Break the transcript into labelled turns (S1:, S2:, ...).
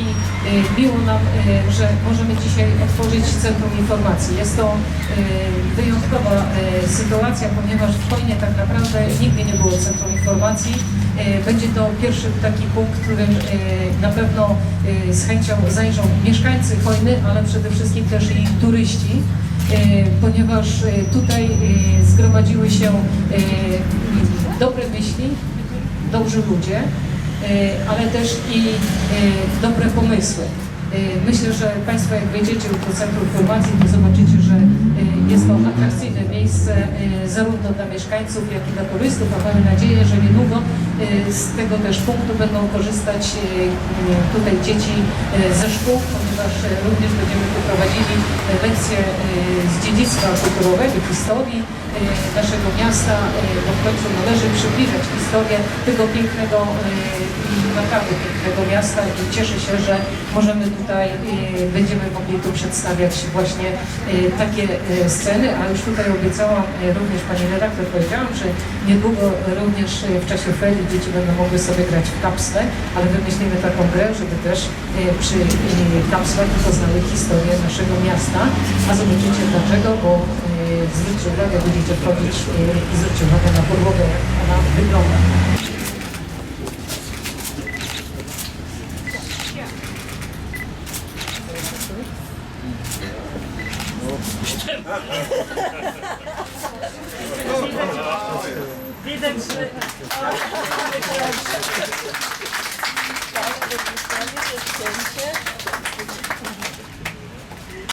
S1: i y, miło nam, y, że możemy dzisiaj otworzyć Centrum Informacji. Jest to y, wyjątkowa sytuacja, ponieważ w Chojnie tak naprawdę nigdy nie było Centrum Informacji. Będzie to pierwszy taki punkt, którym na pewno z chęcią zajrzą mieszkańcy Chojny, ale przede wszystkim też i turyści, ponieważ tutaj zgromadziły się dobre myśli, dobrzy ludzie, ale też i y, dobre pomysły. Y, Myślę, że Państwo jak wejdziecie do Centrum Informacji, to zobaczycie, że jest to atrakcyjne miejsce zarówno dla mieszkańców, jak i dla turystów, a mamy nadzieję, że niedługo z tego też punktu będą korzystać y, y, tutaj dzieci y, ze szkół, ponieważ y, również będziemy tu prowadzili y, lekcje y, z dziedzictwa kulturowego, historii y, naszego miasta, y, bo w końcu należy przybliżać historię tego pięknego y, naprawdę pięknego miasta i cieszę się, że możemy tutaj, y, będziemy mogli tu przedstawiać właśnie y, takie y, sceny, a już tutaj obiecałam, y, również Pani redaktor powiedziałam, że niedługo również y, w czasie ferii dzieci będą mogły sobie grać w kapsle, ale wymyślimy taką grę, żeby też y, przy kapslach poznały historię naszego miasta, a zobaczycie dlaczego, bo y, zwróćcie uwagę, będziecie wchodzić i zwróćcie uwagę na podłogę, jak ona wygląda.
S2: Widać, że
S3: Tak, to